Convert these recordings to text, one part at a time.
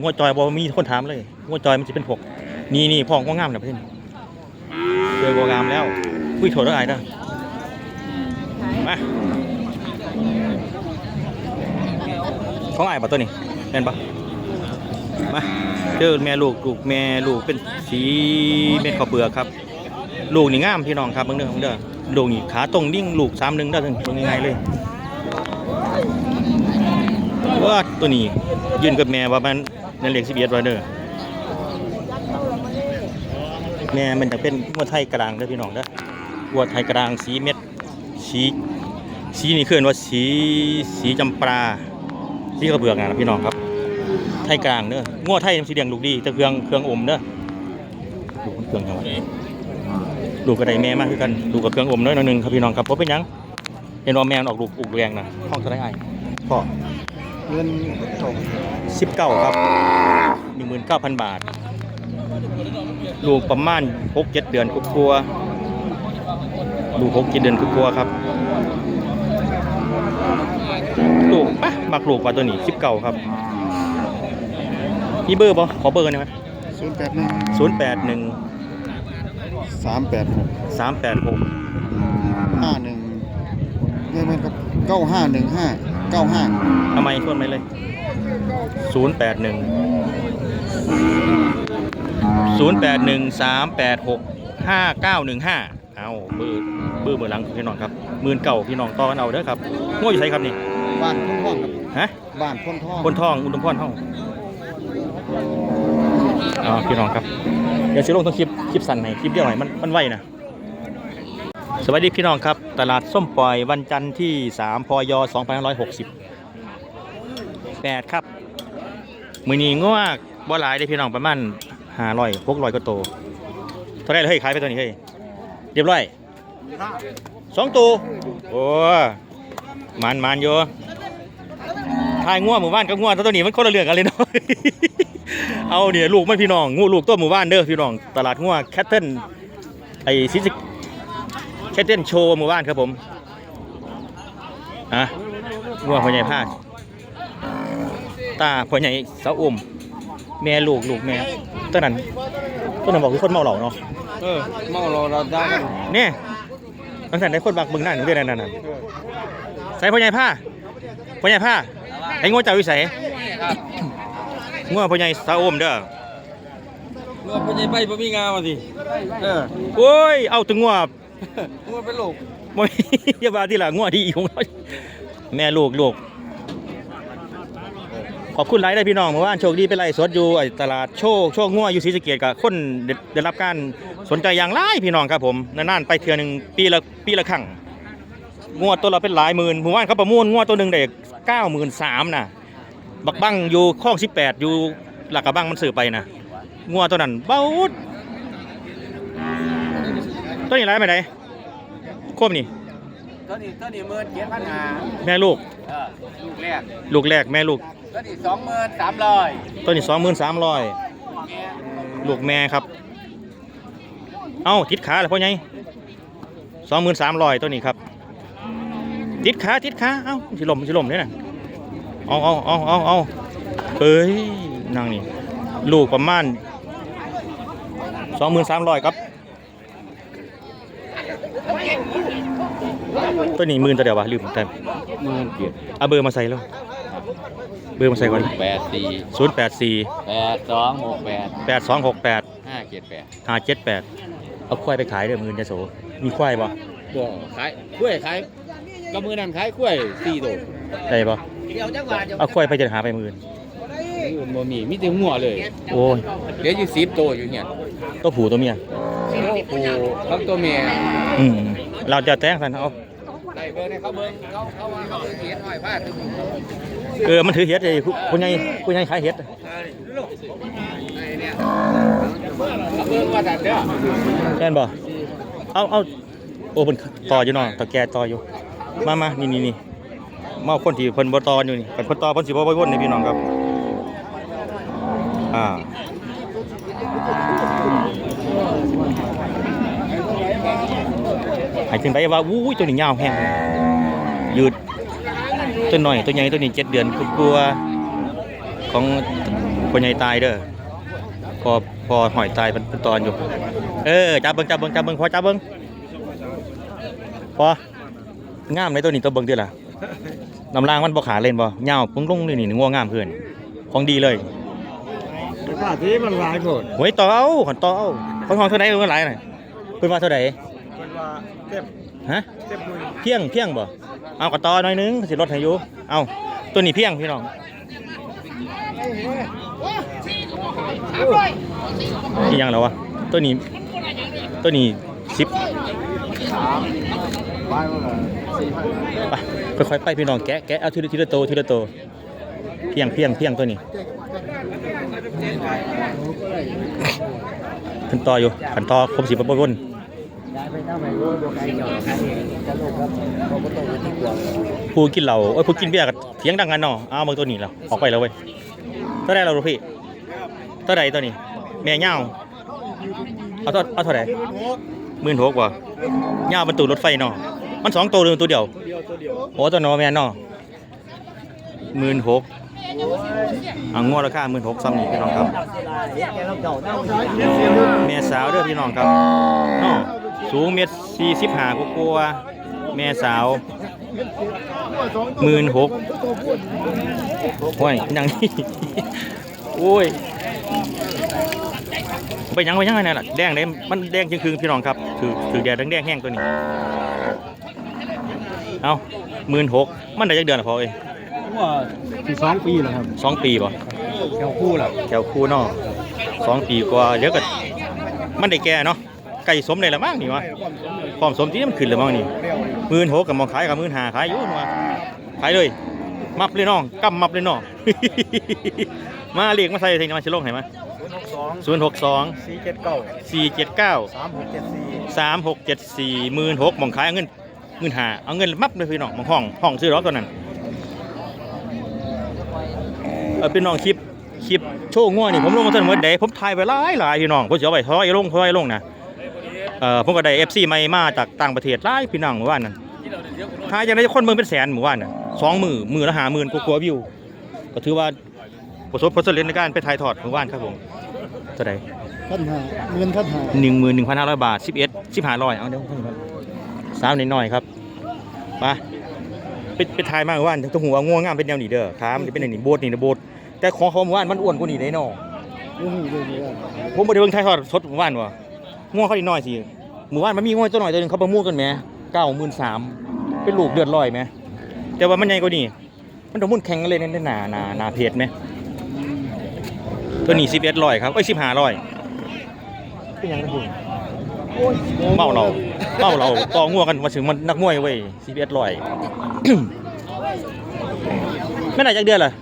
งัวจอยบอมีคนถามเลยงัวจอยมันจะเป็นพวกนี่นี่พ่องงัวงามนะเพื่อนเจองัวงามแล้วคุยโถได้เด้อมาของอ้ายปะตัวนี้เห็นปะมาเจอแม่ลูกลูกแม่ลูกเป็นสีเม็ดข้าวเปลือกครับ ลูกนี่งามพี่น้องครับเบิ่งเด้อเบิ่งเด้อลูกนี่ขาตรงดิ่งลูกสามหนึ่งเด้ถึงตรงง่ายๆเลยว่าตัวนี้ยืนกับแม่ว่ามัน นั่นเลี้ยงสิบเอ็ดวันเด้อแม่มันจะเป็นวัวไทยกลางเด้อพี่น้องเด้อวัวไทยกลางสีเม็ดสีสีนี่คือว่าสีสีจำปาสีกระเบื้อกนะพี่น้องครับ ไทยกลางเด้องัวไทยสีเลี้ยงลูกดีแต่เครื่องเครื่องอมเด้อลูกเครื่องจังหวะลูกกระไดแม่มากคือกันลูกกับเครื่องอมน้อยหน่อยนึงครับพี่น้องครับเพราะเป็นยังเห็นว่าแม่ออกลูกอุกแรงนะห้องจะได้ไอ้ายพ่อ เงินถกสิบเก้าครับหนึ่งหมื่นเก้าพันบาท ลูกประมาณหกเจ็ดเดือนกุกลัวลูกหกเจ็ดเดือนกุกลัวครับ ลูกปะมักลูกกว่าตัวนี้สิบเก้าครับมีเบอร์ปะขอเบอร์กันได้ไหมศูนย์แปดหนึ่งศูนย์แปดหนึ่งสามแปดหกสามแปดหกห้าหนึ่งเงินมันครับเก้าห้าหนึ่งห้า เก้าห้าทำไมชวนไปเลย ศูนย์แปดหนึ่ง ศูนย์แปดหนึ่งสามแปดหกห้าเก้าหนึ่งห้าเอาเบอร์เบอร์เบอร์หลังพี่น้องครับหมื่นเก่าพี่น้องต่อกันเอาเด้อครับง่วอยู่ไสครับนี่ บ้านพ้นท่องครับฮะ บ้านพ้นท่องคนทอง อุดมพรห้องอ๋อพี่น้องครับ เดี๋ยวสิลงต้องคลิป คลิปสั้นให้คลิปเดียวหน่อยมัน มันไวนะ สวัสดีพี่น้องครับ ตลาดส้มปล่อยวันจันทร์ที่ 3 พย 2568 ครับ มือนี้งวกบ่หลายได้พี่น้องประมาณ500 600ก็โตวเท่าไรเลยเฮ้ยขายไปตัวนี้เฮ้ยเรียบร้อยสองตัวโอ้มันมันอยู่ทายง่วหมู่บ้านกับง่วตัวนี้มันคนละเรื่องกันเลยเนาะเอาเนี่ยลูกมันพี่น้องงูลูกตัวหมู่บ้านเด้อพี่น้องตลาดง่วแคทเทิลไอ้ซิซิ แคทเทิลโชว์หมู่บ้านครับผมอะง่วพ่อใหญ่พาดตาพ่อใหญ่สาวอุ้มแม่ลูกลูกแม่ตัวนั้นตัวนั้นบอกคือคนเมาเหล้าเนาะเออเมาเราเราได้เนี่ยบางท่านได้คนบักเบึงหน้าหนึ่งเดือนนั่นน่ะใส่พ่อใหญ่ผ้าพ่อใหญ่ผ้าไอ้ง่วเจ้าวิสัยง่วพ่อใหญ่สาวอุ้มเด้อเมื่อเป็นใบบ่มีงามาสิเออโอ้ยเอาถึงว่าเมื่อเป็นโลกโมยยาว่าที่หละงัวดีของเราแม่ลูกลูกขอบคุณหลายได้พี่น้องเมื่อวานโชคดีไปไล่สดอยู่ไอ้ตลาดโชคโชคงัวอยู่ศรีสะเกดกับคนได้ได้รับการสนใจอย่างหลายพี่น้องครับผมนานๆไปเทื่อหนึ่งปีละปีละครั้งงัวตัวละเป็นหลายหมื่นเมื่อวานเขาประมูลงัวตัวหนึ่งได้เก้าหมื่นสามนะบักบังอยู่ข้องสิบแปดอยู่หลักกระบังมันสื่อไปนะงัวตัวนั้นเบ้า ตัวนี้ไรไปไหนควบนี่ตอนนี้ตอนนี้เมื่อเจ็ดพันหาแม่ลูก เออลูกแรกลูกแรกแม่ลูกตอนนี้สองหมื่นสามร้อยตัวนี้สองหมื่นสามร้อยลูกแม่ครับ เอ้าติดขาเลยพ่อไงสองหมื่นสามร้อยตัวนี้ครับติดขาติดขาเอ้าสิลมสิลมเนี่ยนะเอาเอาเอาเอาเอาเอ้ยนางนี่ลูกประมาณสองหมื่นสามร้อยครับ ตัวนี้หมื่นตัวเดียววะลืมแต่หมื่นเจ็ดเอาเบอร์มาใส่แล้ว เบอร์มาใส่ก่อนแปดสี่ศูนย์แปดสี่แปดสองหกแปดแปดสองหกแปดห้าเจ็ดแปดห้าเจ็ดแปดเอาควายไปขายเด้อมือนยโสมีควายบ่บ่ขายกล้วยขายก็มือนั่นขายกล้วยสี่ตัวได้บ่เอาควายไปจะหาไปมือนบ่มีมีแต่หัวเลย โอ้ยเหลืออยู่สิบตัวอยู่เนี่ยตัวผู้ตัวเมียโอ้โหทั้งตัวเมียอืมเราจะแจ้งกันเอาได้ เอร์ในเขาเบอร์เขาเขาว่าเขาเบอร์เขียนหน่อยผ้าถึงเออ มันถือเห็ดเลยผู้ใหญ่ผู้ใหญ่ขายเห็ดไอ้เนี่ยเขาเบอร์ว่าดันเด้อแม่นบ่เอาเอาโอ้เพิ่นต่ออยู่เนาะตะแกต่ออยู่ มามานี่นี่นี่มาเอาคนที่เพิ่นบ่ต่ออยู่นี่เพิ่นต่อเพิ่นสิบ่บ่วนนี่พี่น้องครับ อ่าหายถึงไปว่าอู้ยตัวนี้ยาวแห้ง ยืดตัวหน่อยตัวใหญ่ตัวนี้เจ็ดเดือนกลัวาๆของพ่อใหญ่ตายเด้อพอพอหอยตายเป็นเป็นตอนอยู่ เออจับเบิ่งจับเบิ่งจับเบิ่งพอจับเบิ่งพองามในตัวนี้ตัวเบิ่งเด้อล่ะน้ำลางมันบ่ขาเล่นบ่ยาวปึ้งลงนี่นี่งัวงามเพื่อนของดีเลยราคาที่มันหลายโพดหวยต่อเอาขอนต่อเอาคนห้องเท่าไหร่เงินหลายน่ะเพิ่นว่าเท่าไหร่เป็นว่าเจ็บฮะเจ็บมือเพียงเพียงบ่ เอาก็ต่อหน่อยนึงสิลดให้อยู่เอาตัวนี้เพียงพี่น้องอียังแล้ววะตัวนี้ตัวนี้10ไปว่าสี่พันไปค่อยๆไปพี่น้องแกะแกะเอาทีละทีละโตทีละโตเพียงเพียงเพียงตัวนี้ขึ้นต่ออยู่ขันต่อครบสิบปบน ผู้กินเหล้าเอ้ยผู้กินเบียร์กับเถียงดังกันเนาะเอามาตัวนี้แล้วออกไปแล้วเว้ยเท่าไรเราลูกพี่เท่าไรตัวนี้แม่เง่าเอาเท่าเอาเท่าไหร่หมื่นหกว่ะเง่ามันตูรถไฟเนาะมันสองตัวหรือตัวเดียวเดียวตัวเดียวโอ้ตัวโนแมนเนาะหมื่นหกเอางวดราคาหมื่นหกซ้ำนี่พี่น้องครับแม่สาวเด้อพี่น้องครับเนาะ สูงเมตรสี่สิบห้ากว่าๆแม่สาวหมื่นหกโอ้ยยังนี่โอ้ยไปยังไปยังไงเนี่ยล่ะแดงเลยมันแดงจริงคือพี่น้องครับถือถือแดดแดงๆแห้งตัวนี้ เอาหมื่นหกมันได้จักเดือนละพอเอ้ยว่าที่สองปีแล้วครับสองปีป่ะแถวคู่แล้วแถวคูเนาะสองปีกว่าเดี๋ยวก็มันได้แก่เนาะ ไก่สมเลยละมั้งนี่วะพร้อมสมที่มันขึ้นเลยมั้งนี่หมื่นหกกับมองขายกับหมื่นห้าขายอยู่มาขายเลย มับเลยน้องกำมับเลยน้อง มาเรียกมาใส่เทงมาชิลงให้มาศูนย์หกสองศูนย์หกสองสี่เจ็ดเก้าสี่เจ็ดเก้าสามหกเจ็ดสี่สามหกเจ็ดสี่หมื่นหกมองขายเอาเงินเงินหาเอาเงินมับเลยพี่น้องมองห้องห้องซื้อรถตัวนั้นเออเป็นน้องคลิปคลิปโชว์ง่วนี่ผมลงมาตั้งเมื่อใดผมถ่ายไปหลายหลายพี่น้องผมจะเอาไปถอยลงถอยลงนะ เออผมก็ได้ FC ใหม่มาจากต่างประเทศหลายพี่น้องเมื่อวานนั้นถ่ายจังได้คนเมืองเป็นแสนเมื่อวานน่ะสองหมื่นหมื่นละหาหมื่นกว่าๆวิว ก็ถือว่าประสบผลสำเร็จในการไปถ่ายทอดเมื่อวานครับผมเท่าไหร่พันห้าเงินพันห้าหนึ่งหมื่นหนึ่งพันห้าร้อยบาทสิบเอ็ดสิบห้าร้อยเอาเดี๋ยวสาวนิดหน่อยครับมาไปไปถ่ายมาเมื่อวานต้องหัวง่วงงามเป็นแนวนี้เด้อครับมันจะเป็นอย่างนี้โบสถ์นี่นะโบสถ์แต่ของเขาเมื่อวานมันอ้วนกว่านี้ได้เนาะโอ้โหเลยเนี่ยผมบ่ได้เบิ่งถ่ายทอดสดเมื่อวานว่ะ ง่วงเขาอีกหน่อยสิเมื่อวานมันมีง่วงตัวหน่อยตัวหนึงเขาประมูลกันแหมเก้าหมื่นสามเป็นลูกเดือดร้อยไหมแต่ว่ามันใหญ่กว่านี้มันต้องมุ่นแข่งกันเลยในหนาหนาหนาเพจไหมตัวนี้สิบเอ็ดร้อยครับเอ้ยสิบห้าร้อยเป็นยังไงคุณเมาเราเมาเราต่อง่วงกันมาถึงมันนักมวยเว้ยสิบเอ็ดร้อยไม่ได้จักเดือนละ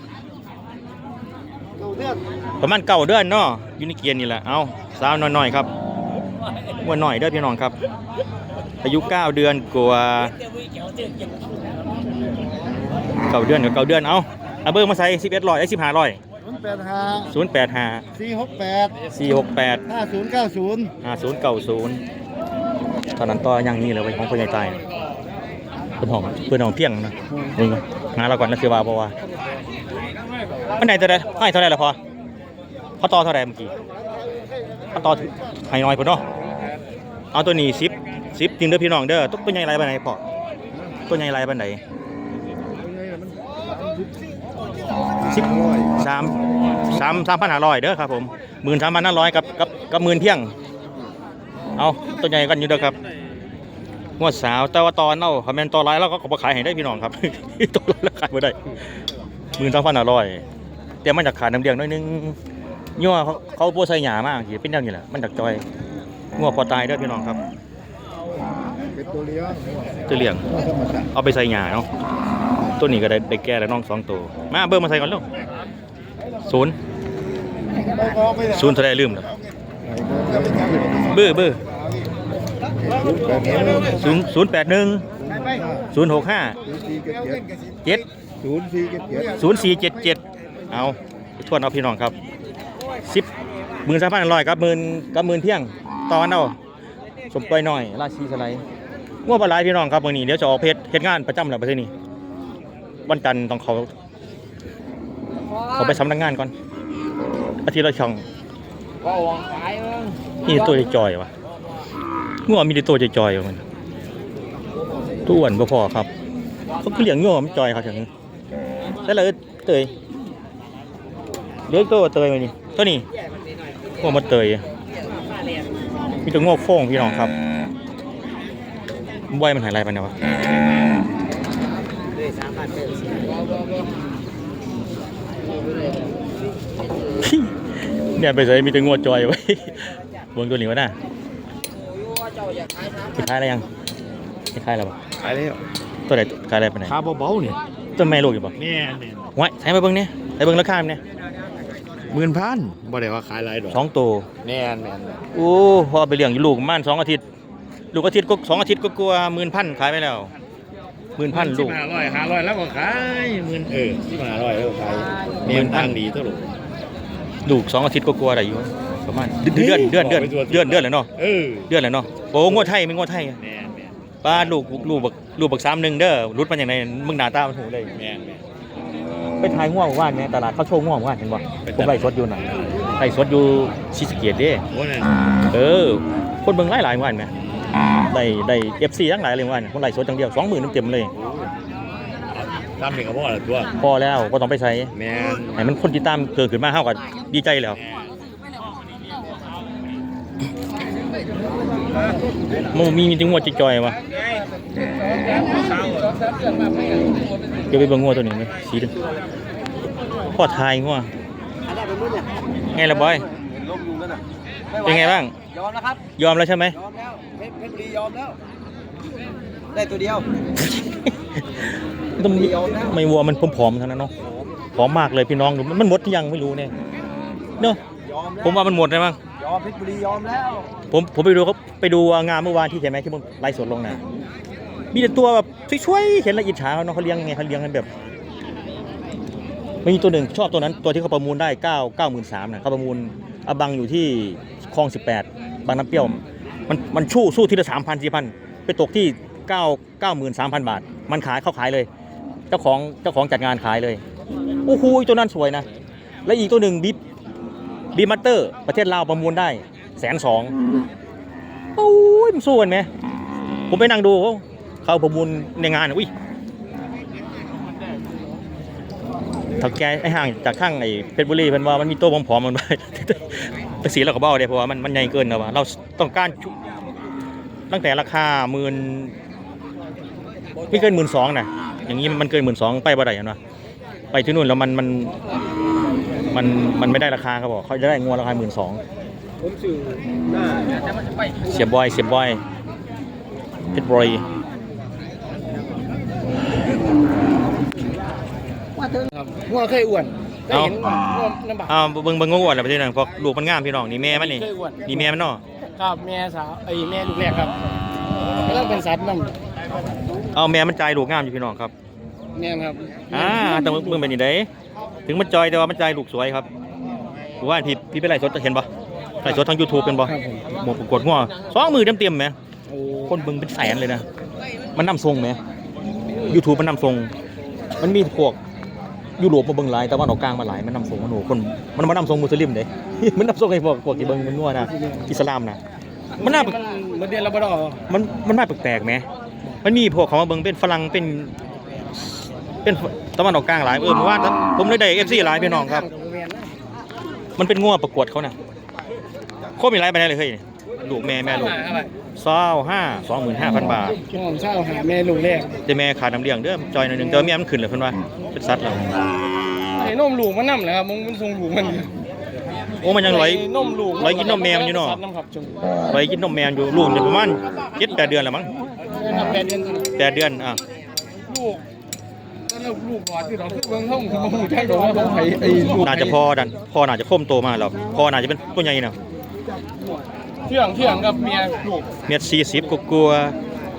ประมาณเก้าเดือนเนาะอยู่ในเกียร์นี่แหละเอาสาวน้อยๆครับ มวนหน่อยเด้อพี่น้องครับ อายุเก้าเดือนกว่าเก้าเดือนกับเก้าเดือน เอาเอาเบอร์มาใส่สิบเอ็ดร้อยไอ้สิบห้าร้อยศูนย์แปดห้าศูนย์แปดห้าสี่หกแปดสี่หกแปดห้าศูนย์เก้าศูนย์ห้าศูนย์เก้าศูนย์ตอนนั้นต่อยังนี่เลยเว้ยของคนใหญ่ตายน่ะเพื่อนห้องเพื่อนห้องเพียงนะนี่ไงหาเราก่อนนะคือว่าเพราะว่าอันไหนตัวใดให้เท่าไหร่ละพอเขาต่อเท่าไหร่เมื่อกี้เขาต่อให้น้อยพุ่นเนาะ เอาตัวนี้สิบสิบจริงเด้อพี่น้องเด้อตัวตัวใหญ่ไรบ้านไหนพอตัวใหญ่ไรบ้านไหนสิบสามสามสามพันห้าร้อยเด้อครับผมหมื่นสามพันห้าร้อยกับกับกับหมื่นเพียง เอาตัวใหญ่กันอยู่เด้อครับงวดสาวแต่ว่าตอนเอาคอมเมนต์ตอนไลน์เราก็ขายให้ได้พี่น้องครับตัวไลน์แล้วขายไม่ได้หมื่นสองพันห้าร้อยแต่มันจากขาดน้ำเลี้ยงน้อยนึงยั่วเขาเขาโปรใส่หยามากสิเป็นย่างนี้แหละมันจากจอย งัวพอตายเด้อพี่น้องครับเป็นตัวเลี้ยงจะเลี้ยงก็ธรรมชาติเอาไปใส่หยาเนาะตัวนี้ก็ได้ได้แก่แล้วน้องสองตัวมาเบอร์มาใส่ก่อนเร็วศูนย์ไปก็ไปศูนย์เท่าไรลืมแล้วเบอร์เบอร์ศูนย์ศูนย์แปดหนึ่งศูนย์หกห้าเจ็ดศูนย์สี่เจ็ดเจ็ดศูนย์สี่เจ็ดเจ็ดเอาทวนเอาพี่น้องครับสิบ หมื่นสามพันร้อยกับหมื่นกับหมื่นเที่ยงตอนเอาสมปล่อยหน่อย ราชีสไลด์ง่วงปลาไลายพี่น้องครับวันนี้เดี๋ยวจะออกเพจเหตุงานประจำแล้วประเทศนี้วันจันทร์ต้องเขาเขาไปสำนักงานก่อนอาทิตย์ละช่องก็วางขายมึงนี่ตัวจอยวะงัวมีแต่ตัวจะจอยมันตัวอ้วนบ่พอครับเขาคือเลี้ยงงัวมันจอยครับอย่างนี้แล้วเราเตยเลี้ยงตัวเตยมานี่ตัวนี้ งัวมันเตยมีแต่งัวโค้งพี่น้องครับบอยมันหายไรไปเนี่ยวะเนี่ยไปใส่มีแต่งัวจอยไว้เบิ่งตัวนี้วะน่ะไปขายอะไรยังไปขายแล้วบ่ขายแล้วตัวไหนขายอะไรไปไหนคาเบาๆเนี่ยต้นแม่ลูกอยู่บ่เนี่ยเนี่ยไว้ใช้มาเบิ่งเนี่ยใช้เบิ่งราคามันเนี่ย หมื่นพันบ่ได้ว่าขายหลายดอกสองตัวแน่นแน่นโอ้พอไปเลี้ยงอยู่ลูกประมาณสองอาทิตย์ ลูกอาทิตย์ก็สองอาทิตย์ก็กลัวหมื่นพันขายไปแล้วหมื่นพันลูกห้าร้อยห้าร้อยแล้วก็ขายหมื่นเออสิบห้าร้อยแล้วก็ขายเมียนตั้งดีเท่าไหร่ลูกสองอาทิตย์ก็กลัวได้อยู่ประมาณเดือนเดือนเดือนเดือนเดือนเดือนเลยเนาะเออเดือนเลยเนาะโอ้งวดไทยไม่งวดไทยแม่นแม่นป้าลูกลูกบักลูกบักสามหนึ่งเด้อรุดมันอย่างไรมึงหน้าตามันถูกเลยแม่นแม่น ไปถ่ายง่วงว่านเนี่ยตลาดเขาโชว์ง่วงว่านเห็นบ่เป็นผมไล่สดอยู่น่ะไล่สดอยู่ศรีสะเกษเด้โอ้นั่นเออ คนเบิ่งหลายหลายๆว่านไหมได้ได้เอฟซีทั้งหลายเลยว่านคนไล่สดจังเดียวสองหมื่นเต็มๆเลยตามเด็กกับพ่อละตัวพอแล้วก็ต้องไปใช้แม่นให้มันคนติดตามเกิดขึ้นมาเฮาก็ดีใจแล้วมันมีมีแติงวดจิจอยวะ เดี๋ยวไปเบิ่งงัวตัวนี้ไหมสีนึงพ่อทายงัวไงล่ะบอยลมอยู่นั่นน่ะเป็นไงบ้าง ยอมแล้วครับ ยอมแล้วใช่ไหมยอมแล้วเพชรเพชรบุรียอมแล้ว ได้ตัวเดียวต้องไม่วัวมันผอมๆเท่านั้นเนาะผอมมากเลยพี่น้องดูมันมันหมดหรือยังไม่รู้เนี่ยเนาะยอมแล้วผมว่ามันหมดเลยมั้งยอมเพชรบุรียอมแล้ว ผมผมไปดูเขาไปดูงานเมื่อวานที่เห็นไหมที่ผมไลฟ์สดลงนะ มีแต่ตัวแบบช่วยๆเห็นแล้วอิจฉาเขาเนาะเขาเลี้ยงไงเขาเลี้ยงกันแบบไม่มีตัวหนึ่งชอบตัวนั้นตัวที่เขาประมูลได้เก้าเก้าหมื่นสามนะเขาประมูลอบังอยู่ที่คลองสิบแปดบางน้ำเปรี้ยวมันมันชู้สู้ทีละสามพันสี่พันไปตกที่เก้าเก้าหมื่นสามพันบาท มันขายเขาขายเลย เจ้าของเจ้าของจัดงานขายเลยโอ้โหตัวนั้นสวยนะ และอีกตัวหนึ่งบิ๊บบีมัตเตอร์ ประเทศลาวประมูลได้แสนสองโอ้ยมันสู้กันไหมผมไปนั่งดู เขาประมูลในงานอุ้ยถ้าแกไอ้ห่างจากข้างไอ้เพชรบุรีเป็นว่ามันมีตัวผอมๆมันไปแต่สีเราก็เบ้าเลยเพราะว่ามันมันใหญ่เกินแล้วว่าเราต้องการชุตั้งแต่ราคาหมื่นไม่เกินหมื่นสองนะอย่างนี้มันเกินหมื่นสองไปบ่ได้ยันวะไปที่นู่นแล้วมันมันมันมันไม่ได้ราคาเขาบอกเขาจะได้งวราคาหมื่นสองผมสื่อหน้าแต่มันจะไปเสียบอยเสียบอยเพชรบุรี ครับ งัวเคยอ้วนได้เห็นงัวงัวน้ำบากอ้าวเบิ่งเบิ่งงวดแล้วไปที่นั่นพวกลูกมันงามพี่น้องนี่แม่มันนี่เคยอ้วนนี่แม่มันเนาะครับแม่สาวไอ้แม่ลูกแรกครับกำลังเป็นสัตว์นั่นเอาแม่มันใจายลูกงามอยู่พี่น้องครับแม่นครับอ่าแต่เบิ่งเป็นยังไงถึงมันจอยแต่ว่ามันใจายลูกสวยครับว่าพี่พี่ไปไล่สดจะเห็นปะไล่สดทาง YouTube เป็นปะครับผมหมดประกวดงัวสองมือเต็มๆไหมโอ้คนเบิ่งเป็นแสนเลยนะมันนำทรงไหม YouTube มันนำทรง มันมีพวก ยุโรปมาเบิ่งหลายแต่ว่าออกกลางมาหลายมันนำทรงมันโหคนมันมานำทรงมุสลิมเด้ มันนำทรงไอ้พวกพวกที่เบิ่งมันงัวนะอิสลามนะมันน่ามันมันเดือนละบ่ดอกมันมันน่าแปลกๆไหมมันมีพวกเขามาเบิ่งเป็นฝรั่งเป็น เป็นตะวันออกกลางหลายเออเมื่อวานผมเลยได้ FC หลายพี่น้องครับ มันเป็นงัวประกวดเขานะโคตรมีหลายไปได้เลยเฮ้ย ลูกแม่แม่ลูกอะไรเศร้าห้าสองหมื่นห้าพันบาทช่วงเช้าหาแม่ลูกแรกแต่แม่ขาดน้ำเลี้ยงเด้อจอยหน่อยหนึงแต่ว่าแม่มันขึ้นเลยเพิ่นว่าเป็นสัตว์แล้วไอ้นมลูกมันนำแหละครับมึงมันทรงลูกมันโอ้มันยังร้อยไนมลูกร้อยกินนมแมวอยู่เนาะสัตว์น้ำครับจุงร้อยกินนมแมวอยู่ลูกเนี่ยประมาณเจ็ดแปดเดือนแล้วมั้งครับแปดเดือนแปดเดือนอะลูกแล้วลูกหลอดที่เราคือเบิ่งห้องคือบ่ฮู้จักดอกว่าของไผไอ้ลูกน่าจะพอดันพอน่าจะโค้มโตมาแล้วพอน่าจะเป็นตัวใหญ่นะ เที่ยงเที่ยงกับเมียลูกเม็ดสี่สิบกลัว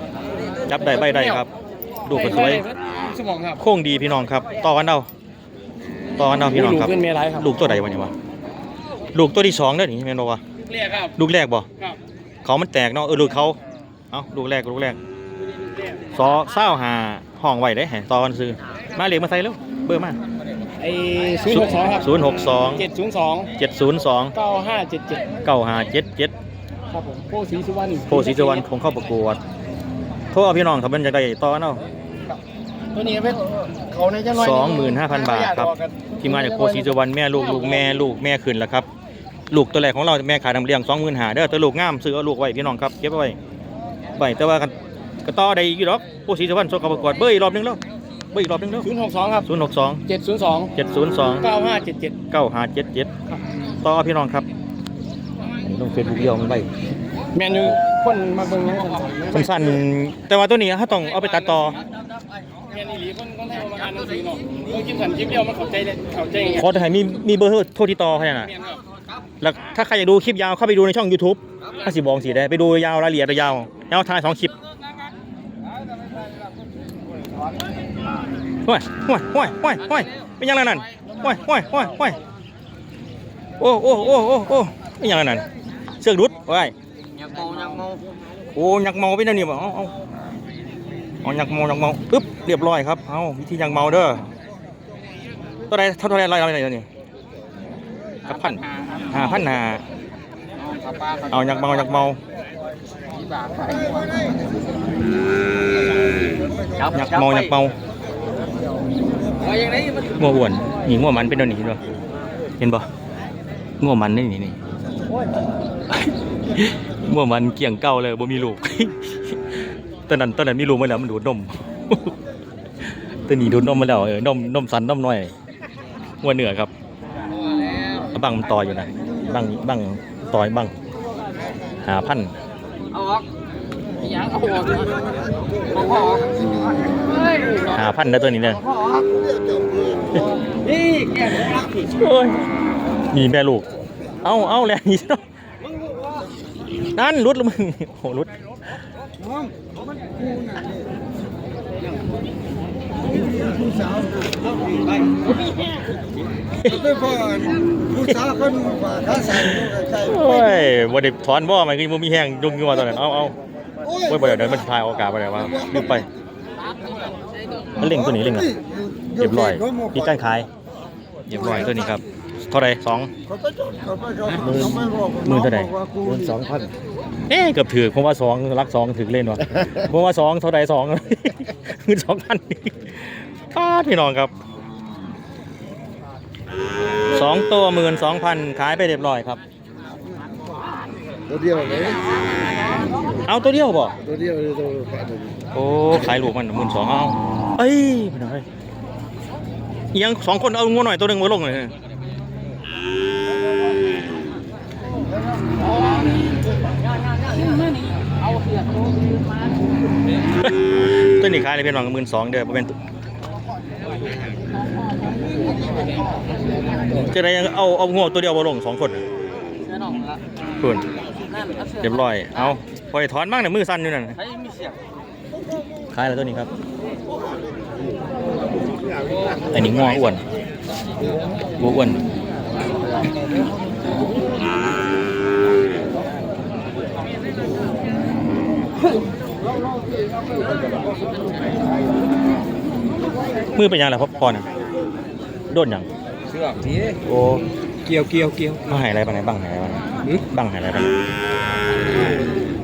ๆจับได้ใบได้ครับลูกก็สวยสมองครับ โค้งดีพี่น้องครับ ต่อกันเอาต่อกันเอาพี่น้องครับ ลูกขึ้นเมียไรครับ ลูกตัวใดวะเนี่ยวะลูกตัวที่สองเด้อนี่แม่นบ่วะเรียกครับลูกแรกบ่ครับเขามันแตกเนาะเออลูกเขาเอ้าลูกแรกลูกแรกซอเศร้าหาห้องไว้ได้แห่ต่อกันซื้อมาเรียกมาใส่แล้วเบอร์มาไอ้ศูนย์หกสองครับศูนย์หกสองเจ็ดศูนย์สองเจ็ดศูนย์สองเก้าห้าเจ็ดเจ็ดเก้าห้าเจ็ดเจ็ด ครับผมโพสีสุวรรณโพธิสุวรรณคงเข้าประกวดโทษเอาพี่น้องครับเป็นจะได้ต่อเนาะตัวนี้เป็นเขาในจังหวัดสองหมื่นห้าพันบาทครับทีมงานจากโพธิสุวรรณแม่ลูกลูกแม่ลูกแม่ขึ้นแล้วครับ ลูกตัวแรกของเราแม่ขายน้ำเลี้ยงสองหมื่นหาเด้อตัวลูกงามซื้อเอาลูกไว้พี่น้องครับเก็บเอาไว้ไว้แต่ว่ากันก็ต่อได้อีกอยู่ดอกโพธิสุวรรณส่งเข้าประกวดเบอร์อีกรอบหนึงแล้วเบอร์อีกรอบหนึงแล้วศูนย์หกสองครับศูนย์หกสองเจ็ดศูนย์สองเจ็ดศูนย์สองเก้าห้าเจ็ดเจ็ดเก้าห้าเจ็ดเจ็ดต่อพี่น้องครับ ลงเฟซบุ๊กเดียวมันไปแมนยูคนมาเบิ่งยังกันสั้นๆแต่ว่าตัวนี้เขาต้องเอาไปตัดต่อ แมนอีหลีคนคนไทยมาอ่านหนังสือเนาะเมื่อกินสันคลิปเดียวมันเข้าใจได้เข้าใจไงขอแต่ให้มีมีเบอร์โทรติดต่อแค่นั้นนะแมนครับแล้วถ้าใครอยากดูคลิปยาวเข้าไปดูในช่อง YouTube ถ้าสิบอกสิได้ไปดูยาวรายละเอียดยาวๆยาวทายสองคลิปห้วยห้วยห้วยห้วยห้วยเป็นยังไงนั่นห้วยห้วยห้วยห้วยโอ้โอ้โอ้โอ้โอ้เป็นยังไงนั่น เสือกดุดว้ายยักเมายักเมาโอ้ยักเมาเป็นอันนี่บ่เอาเอาเอายักเมายักเมาปึ๊บเรียบร้อยครับเอาวิธียักเมาเด้อตัวใดเท่าไหรไรอะไรตัวนี้กับพันห้าพันห้าเอายักเมายักเมายักเมายักเมาเอาอย่างไรมันงัวอ้วนนี่งัวมันเป็นตัวนี้เห็นบ่เห็นบ่งัวมันนี่นี่นี่ งัวมันเกี่ยงเก่าเลยบ่มีลูกตอนนั้นตอนนั้นมีลูกมาแล้วมันดูดนมตัวนี้ดูดนมมาแล้วเออนมนมสันนมน้อยงัวเหนือครับบังมันต่ออยู่นะบังบังต่อยบังหาพันเอาออกอยากเอาออกเอาออกเฮ้ยหาพันนะตัวนี้เนี่ยเอาออกนี่แกรักผิดโอ้ยมีแม่ลูก เอาเอาแล้วนี่เนาะ นั่นรุดล้วมึง โอ้โหรุดไปพ่อผู้สาวคนว่าขาสั่นใกล้โอ้ยบ่ได้ถอนบ่มันก็บ่มีแห้งยุ่งอยู่ว่าตอนนั้นเอาเอาโอ้ยบ่ได้เดี๋ยวมันทายโอกาสบ่ได้ว่าลืมไปมันเล่งตัวนี้เล่งอะเรียบร้อยพี่การขายเรียบร้อยตัวนี้ครับ เท่าไหร่สอง เขาไปจอดเขาไปจอดเขาไม่บอกหมื่นเท่าไหร่หมื่นสองพันเอ๊ะเกือบถือผมว่าสองรักสองถือเล่นวะผมว่าสองเท่าใดสองเงินสองพันป้าดพี่น้องครับสองตัวหมื่นสองพันขายไปเรียบร้อยครับ ตัวเดียวเลยเอาตัวเดียวบ่ตัวเดียวเลยตัวแปดตัวนี้โอ้ขายลูกมันหมื่นสองเอาเอ้ยไม่ได้เอียงสองคนเอางัวหน่อยตัวหนึ่งไว้ลงเลย ตัวนี้ขายเลยเป็นหวังหมื่นสองเด้อเป็นจะได้เอาเอางัวตัวเดียวมาลงสองคนน่ะแน่นอนละคุณเรียบร้อย เอาพอยถอนบ้างเนี่ยมือสั้นอยู่นั่นขายอะไรตัวนี้ครับอันนี้งออ้วนวัวอ้วน มือเป็นยังไงพ่อพอน่ะโดนยังเสื้อทีโอ้เกี่ยวเกี่ยวเกี่ยวมาหายอะไรบ้างไหนบ้างหายอะไรบ้างบ้างหายอะไรบ้าง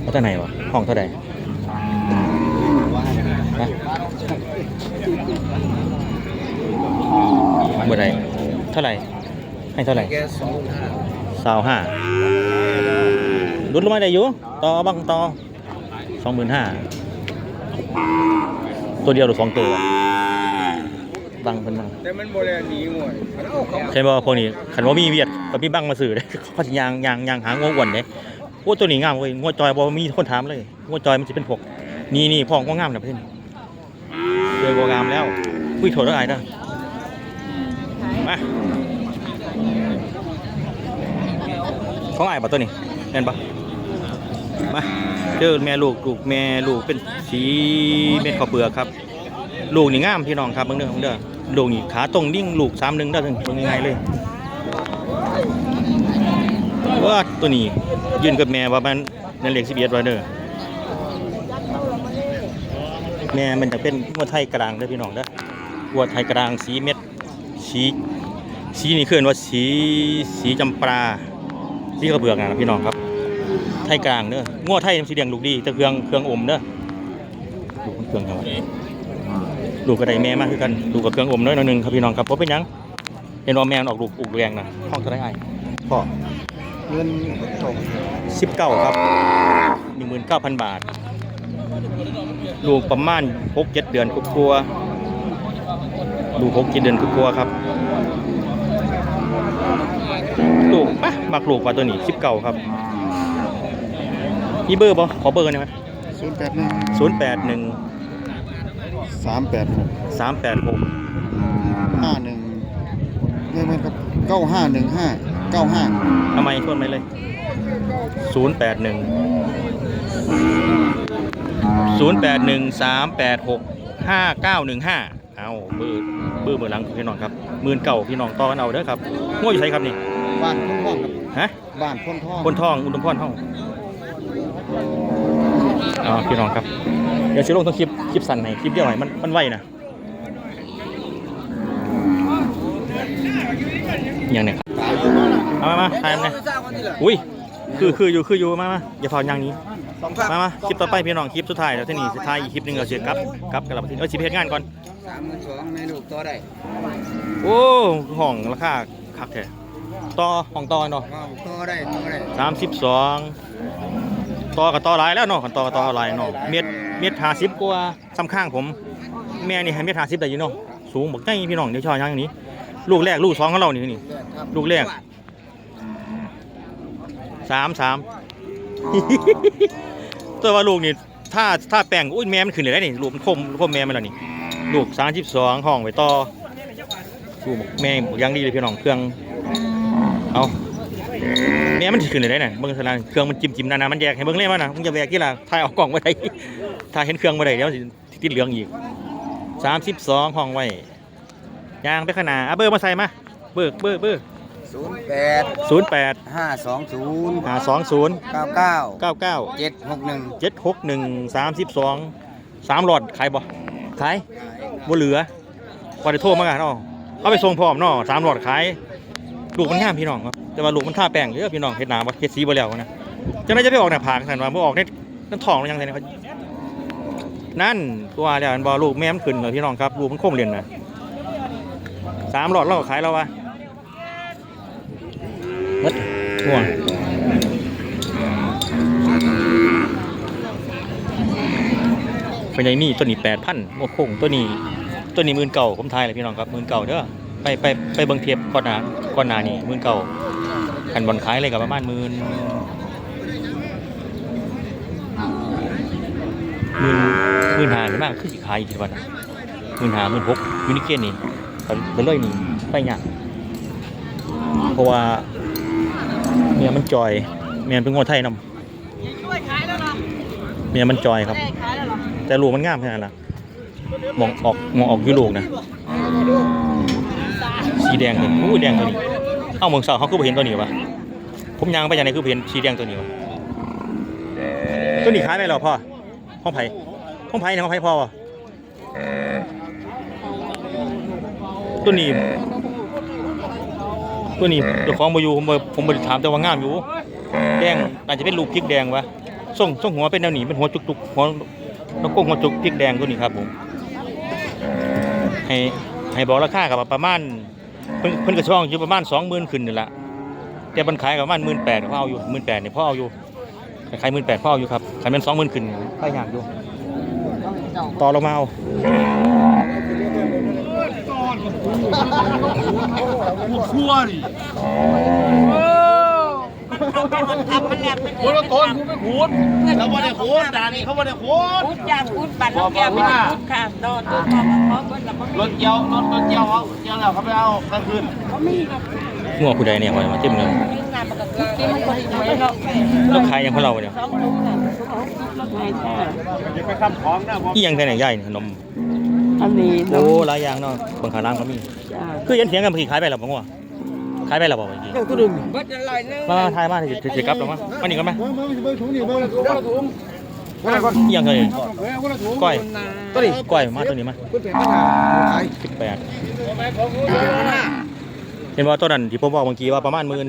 เอาเท่าไหนวะห้องเท่าไหร่ฮะเมื่อไรเท่าไหร่ให้เท่าไหร่แกสองห้าสาวห้าลดลงมาได้อยู่ต่อบ้างต่อส องหมื่นห้าตัวเดียวหรือสองตัววะบังเป็นบังแต่มันโบราณดีงวยเอาเขาใช่ป่ะพวกนี้ขันว่ามีเวียดกับมีบังมาสื่อเลยเขาสิยางยางยางหางวอ้วนเลยโอ้ตัวนี้งามเว้ยงวจอยบ่มีคนถามเลยงวจอยมันจะเป็นพวกนี่นี่พ่องก็งามนะเพื่อนเจอบ่งามแล้วคุยโถดแล้วไอ้เด้อมาของไอ้ายป่ะตัวนี้เห็นปะ มาเจอแม่ลูกลูกแม่ลูกเป็นสีเม็ดข้าวเปลือกครับ ลูกนี่งามพี่น้องครับเบิ่งเด้อเบิ่งเด้อลูกนี่ขาตรงดิ่งลูกสามหนึ่งเด้อถึงเป็นยังไงเลยว่าตัวนี้ยืนกับแม่ว่ามันนั่นเหล็กสิบเอ็ดไว้เด้อแม่มันจะเป็นงัวไทยกลางเด้อพี่น้องเด้องัวไทยกลางสีเม็ดสีสีนี่คือว่าสีสีจำปาสีกระเบือกนะพี่น้องครับ ไทยกลางเด้อง้อไทยมันสีแดงลูกดีแต่เครื่องเครื่องอมเด้อลูกมันเครื่องเท่าไหร่ลูกกระไดแม่มากคือกันลูกกับเครื่องอมน้อยหน่อยหนึงครับพี่น้องครับเพราะเป็นหยังเห็นว่าแม่มันออกลูกอุกแรงนะห้องเท่าไหรไอ้พ่อเงินสองสิบเก้าครับหนึ่งหมื่นเก้าพันบาท ลูกประมาณหกเจ็ดเดือนกกลัวๆลูกหกเจ็ดเดือนกกลัวๆครับลูกปะบักลูกว่าตัวนี้สิบเก้าครับ มีเบอร์บ่ขอเบอร์หน่อยไหมศูนย์แปดหนึ่งศูนย์แปดหนึ่งสามแปดหกสามแปดหกห้าหนึ่งเงินมันครับเก้าห้าหนึ่งห้าเก้าห้าทำไมทวนไปเลยศูนย์แปดหนึ่งศูนย์แปดหนึ่งสามแปดหกห้าเก้าหนึ่งห้าเอาเบอร์เบอร์เบอร์หลังพี่น้องครับหมื่นเก่าพี่น้องต่อกันเอาเด้อครับง่วอยู่ไสครับนี่บ้านพ้นท่องครับฮะบ้านพ้นท่องคนทองอุดมพรห้อ งอ๋อพี่น้องครับ เดี๋ยวสิลงต้องคลิปคลิปสั้นให้คลิปเดียวให้มันมันไวนะอย่างเนี้ยครับเอามามาถ่ายมาอุ้ยคือคืออยู่คืออยู่มามาอย่าพออย่างนี้สองครับมามาคลิปต่อไปพี่น้องคลิปสุดท้ายแล้วที่นี่สุดท้ายอีกคลิปหนึงเราเสียกลับกลับกันแล้วเออสิเพจงานก่อนสามหมื่นสองในลูกตัวได้โอ้ห้องราคาคักแท้ต่อห้องต่อเนาะว้าวตัวได้ตัวได้สามสิบสอง ต่อกับต่อหลายแล้วเนาะกันต่อกับต่อหลายเนาะเม็ดเม็ดหาสิบกว่าซ้ำข้างผม แม่นี่ให้เม็ดหาสิบได้อยู่เนาะสูงบักใหญ่พี่น้องเดี๋ยวชออย่างนี้ ลูกแรกลูกสองของเรานี่นี่ลูกแรกสามสามตัวว่าลูกนี่ถ้าถ้าแป้งอุ้ยแม่มันขึ้นเลยได้นี่ลูกมันคมคมแม่มันแล้วนี่ลูกสามสิบสองห้องไว้ต่อลูกแม่บอกยังดีเลยพี่น้องเครื่องเอา แม่มันสิขึ้นเลยได้น่ะเบิ่งเท่านั้นเครื่องมันจิ้มจิ้มนานามันแยกให้เบิ่งเลยว่าน่ะมึงจะแยกที่ละถ่ายออกกล่องมาได้ถ่ายเห็นเครื่องมาได้เดี๋ยวสิติดเหลืองอีกสามสิบสองห้องไว้ยางไปขางหนาดอะเบอร์มาใส่มาเบอร์เบอร์เบอร์ศูนย์แปดศูนย์แปดห้าสองศูนย์ห้าสองศูนย์เก้าเก้าเก้าเก้าเจ็ดหกหนึ่งเจ็ดหกหนึ่งสามสิบสองสามหลอดขายบ่ขายบ่เหลือพอได้โทรมากันเนาะเอาไปส่งพร้อมเนาะสามหลอดขายลูกมันงามพี่น้องครับ แต่ว่าลูกมันท่าแป้งเยอะพี่น้องเฮ็ดหนาบ่เฮ็ดสีบ่แล้วนะจังไดจะไปออกหน้าผากซั่นว่าบ่ออกในนั่นท้องมันยังไงนี่ยนั่นตัวแล้วอันบ่ลูกแม่มันขึ้นเลยพี่น้องครับลูกมันโค้งเรียนนะสามหลอดเราก็ขายแล้ววะหมดห่วงเป็นไงนี่ตัวนี้แปดพันโอ้โหตัวนี้ตัวนี้มื่นเก่าผมทายเลยพี่น้องครับมื่นเก่าเด้อ ไปไปไปเบิ่งเทียบก่อนหน้าก่อนหน้านี่มื่นเก่าคันบอลขายเลยกับประมาณมื่นมื่นมื่นห้าหรือมากคือสิขายอีกทีวันมื่นหามื่นหกยูนิเกนนี่ไปไปเลยนี่ไปยากเพราะว่าเมียมันจอยเมียนเป็นงวไทยนำเมียมันจอยครับ แต่ลูกมันงามแค่นั้นล่ะมองออกมองออกยู่ลูกนะ สีแดงเลยอู้แดงตัวนี้ เอ้าเมืองสาวเขาคือบ่เห็นตัวนี้วะผมยางไปอย่างไรคือบ่เห็นสีแดงตัวนี้วะตัวนี้ขายไปแล้วพ่อห้องไผ่ห้องไผ่เนี่ยห้องไผ่พ่อวะตัวนี้ ตัวนี้เจ้าของมาอยู่ผมบ่ผมบ่ได้ถามแต่ว่างามอยู่ แดงอาจจะเป็นลูกพริกแดงวะส่งส่งหัวเป็นแนวนี้เป็นหัวจุกๆหัวแล้วก็หัวจุกพริกแดงตัวนี้ครับผมให้ให้บอกราคากับประมาณ เพิ่นเพิ่นกระช่องอยู่ประมาณสองหมื่นขึ้นนี่แหละแต่มันขายกับประมาณหมื่นแปดพ่อเอาอยู่หมื่นแปดเนี่ยพ่อเอาอยู่ขายหมื่นแปดพ่อเอาอยู่ครับขายเป็นสองหมื่นขึ้นขายยากอยู่ต่อเรามาเอาชั่วดิ คนละต้นกูไม่ขูดแล้ววันนี้ขูดด่านี่เขาวันนี้ขูดพูดจากพูดบัตรน้องแก้วไม่ได้พูดค่ะโดนตัวพ่อพ่อเบิ้ลแล้วก็รถเกี่ยวรถรถเกี่ยวเขาเกี่ยวแล้วเขาไปเอากลางคืนเขามีแบบงัวผู้ใดเนี่ยคอยมาจิ้มเลยมีงานปกติที่มันคนสวยเนาะแล้วขายยังของเราเนี่ยสองลุงค่ะรถไฟค่ะจะไปคำของนะผมอีหยังแต่ไหนใหญ่ขนมอันนี้โอ้หลายอย่างเนาะบางขาร้านก็มีจ้าคือยันเถียงกันเมื่อกี้ขายไปแล้วบ่งัว ขายไปแล้วบ่เมื่อกี้เจ้าตัวหนึ่งเบิ้ลอร่อยนึงมาทายมาถือถือกลับแล้วมั้งมานี่กันไหมมามาไปถุงนี่มาเจ้าถุงเอียงเลยก้อยตัวนี้ก้อยมาตัวนี้มาคุณเป็นปัญหาขายสิบแปดปัญหาเห็นว่าต้นนั้นที่ผมบอกเมื่อกี้ว่าประมาณหมื่น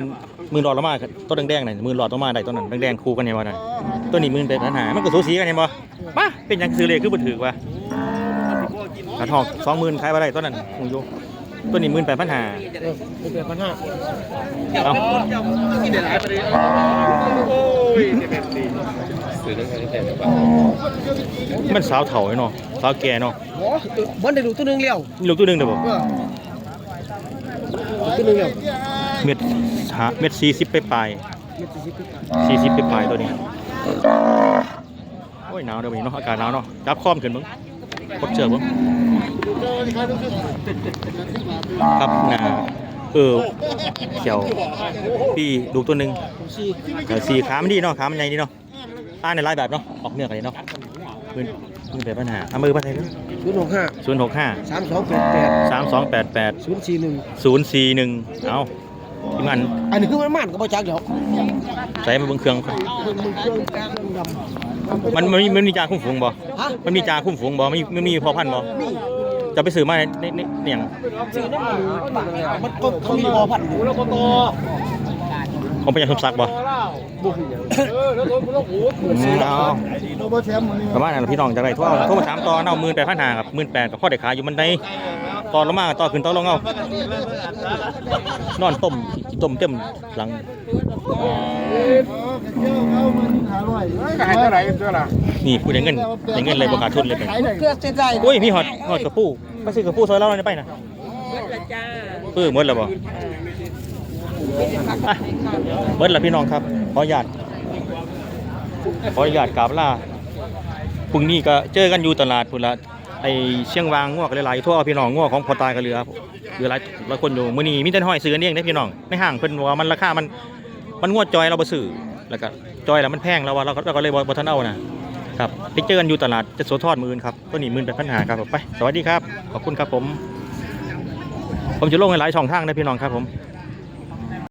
หมื่นหลอดละมาต้นแดงๆน่ะหมื่นหลอดละมาได้ต้นนั้นแดงๆคู่กันเห็นบ่น่ะต้นนี้หมื่นเป็นปัญหามันก็สูสีกันเห็นบ่มาเป็นหยังซื้อเลยคือบ่ถือว่ะกระทอกสองหมื่นขายบ่ได้ต้นนั้นคงอยู่ ต้นนี้หมื่นแปดพันหาคุณเป็นปัญหาเอาที่เดือดร้ายไปเลยโอ้ยจะเป็นดีสื่อเรื่องการแข่งแบบมันสาวเฒ่าเนาะสาวแก่เนาะโอ้บอลได้ดูตัวนึงแล้วมีลูกตัวหนึงเด้อบ่เออตัวนึงแล้วเม็ดหาเม็ดสี่สิบไปปลายสี่สิบไปปลายตัวนี้โอ้ยหนาวเดี๋ยวนี้เนาะอากาศหนาวเนาะจับค้อมขึ้นมึงกดเชือกมึง ครับหนาเออเขียวพี่ดูตัวหนึ่งเออสี่ขามันดีเนาะขามันใหญ่ดีเนาะอ่านในลายแบบเนาะออกเนื้อกันเลยเนาะมือมือเป็นปัญหาเอามือมาไทยศูนย์หกห้าศูนย์หกห้าสามสองแปดแปดสามสองแปดแปดศูนย์สี่หนึ่งศูนย์สี่หนึ่งเอาทีมงานอันนี้คือมันมันก็บ่จักเดี๋ยวใส่มาเบิ่งเครื่องก่อนมึงเครื่องแก้เครื่องดำมันมันมีมันมีจาคุ้มฝูงบ่ฮะมันมีจาคุ้มฝูงบ่มันมีมันมีพอพันธุ์บ่ จะไปซื้อมาในในในเนี่ยงซื้อน้ำมันมันก็เขามีพอพันอยู่แล้วก็ต่อของเป็นยาสมศักดิ์บ่บุกอย่างเออแล้วโดนพวกหูอืมเอาโรเบอร์แชมป์มันนี่ประมาณนั้นล่ะพี่น้องจากไรโทรเอาโทรมาถามต่อเอาหมื่นแปดพันห้าครับหมื่นแปดกับพ่อเด็กขายอยู่มันใด ต่อลงมาต่อขึ้นต่อลงเอานอนต้มต้มเต็มหลังขายเท่าไหร่กันเท่าไหร่นี่ผู้ได้เงินได้เงินเลยบ่ขาดทุนเลยไปเพื่อเส้นใจโอ้ยมีหอดหอดกระปูไปซื้อกระปูซอยเราเลยไปนะเบิดละจ้าปื้อหมดแล้วบ่อะเบิดแล้วพี่น้องครับ ขออนุญาตขออนุญาตกราบลาพรุ่งนี้ก็เจอกันอยู่ตลาดพุ่นละ ไอเชียงวางงวกหลายๆทั่วพี่น้องงวกของพอตายกับเรือเรือหลายหลายคนอยู่มื้อนี้มีแต่ห้อยซื้อกันเองเด้พี่น้องในห้างเพิ่นว่ามันราคามันมันงวดจอยเราบ่ซื้อแล้วก็จอยแล้วมันแพงแล้วว่าเราก็เราก็เลยบ่บ่ทันเอานะครับไปเจอกันอยู่ตลาดจะโสธรมื้ออื่นครับตัวนี้มื้อเป็นปัญหาครับผมไป สวัสดีครับ ขอบคุณครับผม ผมจะลงในหลายช่องทางนะพี่น้องครับผม